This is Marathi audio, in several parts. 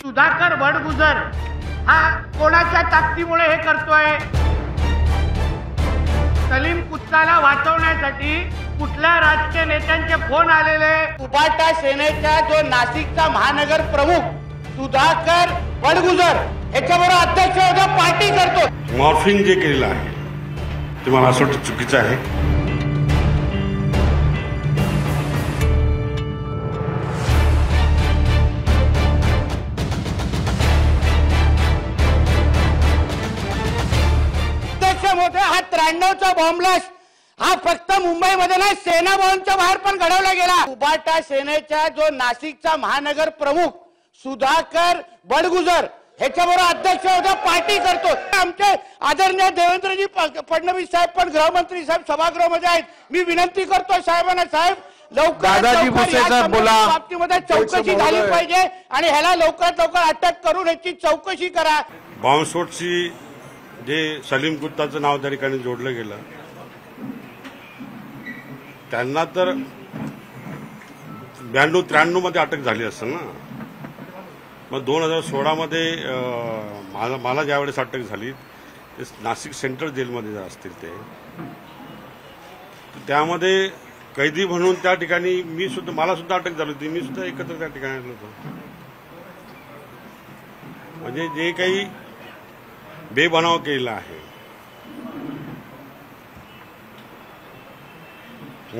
सुधाकर बडगुजर हा कोणाच्या ताकदीमुळे हे करतोय? सलीम कुत्ताला वाचवण्यासाठी कुठल्या राजकीय नेत्यांचे फोन आलेले? उबाटा सेनेचा जो नाशिकचा महानगर प्रमुख सुधाकर बडगुजर याच्याबरोबर अध्यक्ष पार्टी करतो मॉर्फिंग जे केलेलं आहे ते मला असं वाटतं चुकीचं आहे. अध्यक्ष मोठे हा त्र्याण्णवचा बॉम्बलास्ट हा फक्त मुंबईमध्ये नाही सेना भवनच्या बाहेर पण घडवला गेला. उबाटा सेनेचा जो नाशिकचा महानगर प्रमुख सुधाकर बडगुजर ह्याच्याबरोबर अध्यक्ष होता पार्टी करतो. आमचे आदरणीय देवेंद्रजी फडणवीस साहेब पण गृहमंत्री साहेब सभागृहामध्ये आहेत. मी विनंती करतो साहेबांना साहेब लवकर दादाजी भुसे साहेब बोला. बाबतीमध्ये चौकशी झाली पाहिजे आणि ह्याला लवकरात लवकर अटक करून याची चौकशी करा. बॉम्बस्फोटची जे सलीम गुप्ताचं नाव त्या ठिकाणी जोडलं गेलं त्यांना तर ब्याण्णव त्र्याण्णवमध्ये अटक झाली असेल ना. मग दोन हजार सोळामध्ये मला मला ज्यावेळेस अटक झाली ते नाशिक सेंट्रल जेलमध्ये जे असतील ते त्यामध्ये कैदी म्हणून त्या ठिकाणी मी सुद्धा मला सुद्धा अटक झाली होती. मी सुद्धा एकत्र त्या ठिकाणी आलो होतो. म्हणजे जे काही बेबनाव केलेला आहे.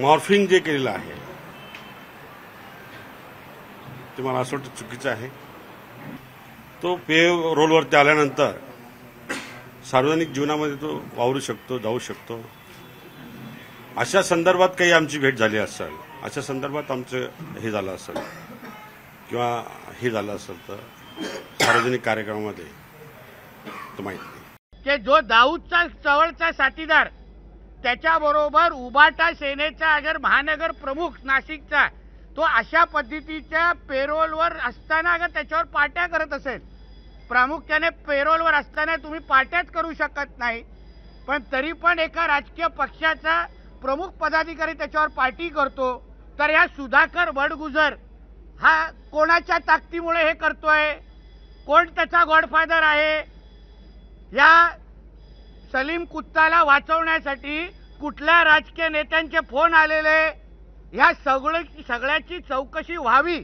मॉर्फिंग जे केलेलं आहे. ते मला असं वाटतं चुकीचं आहे. तो पे रोलवरती आल्यानंतर सार्वजनिक जीवनामध्ये तो वावरू शकतो जाऊ शकतो. अशा संदर्भात काही आमची भेट झाली असेल अशा संदर्भात आमचं हे झालं असेल किंवा हे झालं असेल तर सार्वजनिक कार्यक्रमामध्ये तो नाही. की जो दाऊदचा चवळचा साथीदार त्याच्याबरोबर उबाटा सेनेचा अगर महानगर प्रमुख नाशिकचा तो अशा पद्धतीच्या पेरोलवर असताना अगर त्याच्यावर पार्ट्या करत असेल. प्रामुख्याने पेरोलवर असताना तुम्ही पार्ट्याच करू शकत नाही. पण तरी पण एका राजकीय पक्षाचा प्रमुख पदाधिकारी त्याच्यावर पार्टी करतो. तर या सुधाकर बडगुजर हा कोणाच्या ताकदीमुळे हे करतोय? कोण त्याचा गॉडफादर आहे? या सलीम कुत्ताला वाचवण्यासाठी कुठल्या राजकीय नेत्यांचे फोन आलेले? ह्या सगळं सगळ्याची चौकशी व्हावी.